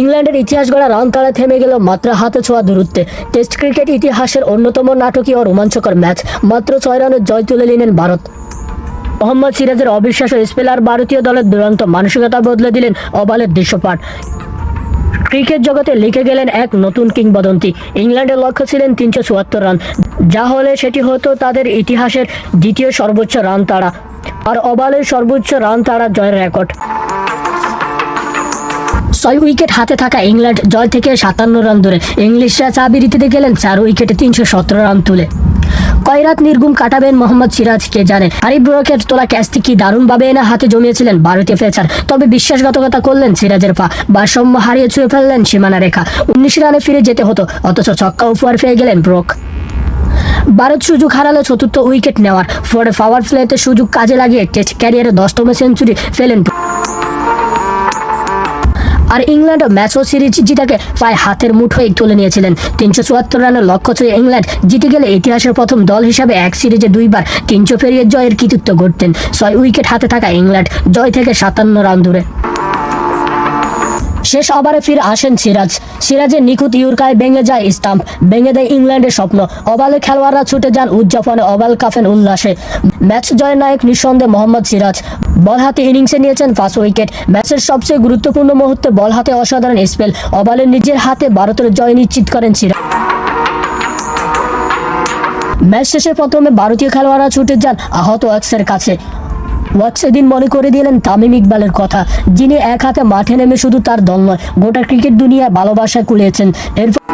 ইংল্যান্ডের ইতিহাস গড়া রান তাড়া থেমে গেল মাত্র হাতে ছোঁয়া দূরত্বে। টেস্ট ক্রিকেট ইতিহাসের অন্যতম নাটকীয় ও রোমাঞ্চকর ম্যাচ, মাত্র ছয় রানের জয় তুলে নিলেন ভারত। মোহাম্মদ সিরাজের অবিশ্বাস্য স্পেলার ভারতীয় দলের দুরন্ত মানসিকতা বদলে দিলেন অবালের দৃশ্যপাট। ক্রিকেট জগতে লিখে গেলেন এক নতুন কিংবদন্তি। ইংল্যান্ডের লক্ষ্য ছিলেন তিনশো চুয়াত্তর রান। যা হলে সেটি হতো তাদের ইতিহাসের দ্বিতীয় সর্বোচ্চ রান তাড়া। আর অবালের সর্বোচ্চ রান তাড়া জয়ের রেকর্ড। ছয় উইকেট হাতে থাকা ইংল্যান্ড জয় থেকে সাতান্ন রান ধরে। ইংলিশরা চা চাবিরিতে গেলেন চার উইকেটে তিনশো সতেরো রান তুলে। কয় রাত নির্গুম কাটাবেন মোহাম্মদ সিরাজ কে জানে। হারিফ ব্রকের তোলা ক্যাচটি কি দারুণভাবে এনে হাতে জমিয়েছিলেন ভারতীয় ফেচার তবে বিশ্বাসঘাতকতা করলেন সিরাজের পা ভারসাম্য হারিয়ে ছুঁয়ে ফেললেন সীমানা রেখা। উনিশ রানে ফিরে যেতে হতো, অথচ ছক্কা উপহার পেয়ে গেলেন ব্রোক। ভারত সুযোগ হারালে চতুর্থ উইকেট নেওয়ার। পরে পাওয়ার প্লেতে সুযোগ কাজে লাগিয়ে টেস্ট ক্যারিয়ারে দশতম সেঞ্চুরি ফেলেন আর ইংল্যান্ড ম্যাচ ও সিরিজ জিতাকে প্রায় হাতের মুঠোয় তুলে নিয়েছিলেন। তিনশো চুয়াত্তর রানের লক্ষ্য ছুঁয়ে ইংল্যান্ড জিতে গেলে ইতিহাসের প্রথম দল হিসাবে এক সিরিজে দুইবার তিনশো পেরিয়ে জয়ের কৃতিত্ব ঘটতেন ছয় উইকেট হাতে থাকা ইংল্যান্ড জয় থেকে সাতান্ন রান দূরে শেষ ওভারে ফিরে আসেন সিরাজ। সিরাজের নিখুঁত ইউরকায় ভেঙে যায় স্টাম্প, ভেঙে দেয় ইংল্যান্ডের স্বপ্ন। ওভালে খেলোয়াড়রা ছুটে যান উদযাপনে ওভাল কাফেন উল্লাসে। ম্যাচ জয়ের নায়ক নিঃসন্দেহে মোহাম্মদ সিরাজ। বল হাতে ইনিংসে নিয়েছেন পাঁচ উইকেট। ম্যাচের সবচেয়ে গুরুত্বপূর্ণ মুহূর্তে বল হাতে অসাধারণ স্পেল। ওভালে নিজের হাতে ভারতের জয় নিশ্চিত করেন সিরাজ। ম্যাচ শেষে প্রথমে ভারতীয় খেলোয়াড়রা ছুটে যান আহত ওয়াক্সের কাছে। ওয়াক্স এদিন মনে করে দিলেন তামিম ইকবালের কথা, যিনি এক হাতে মাঠে নেমে শুধু তার দল নয়, গোটা ক্রিকেট দুনিয়ায় ভালোবাসা কুলিয়েছেন। এরপর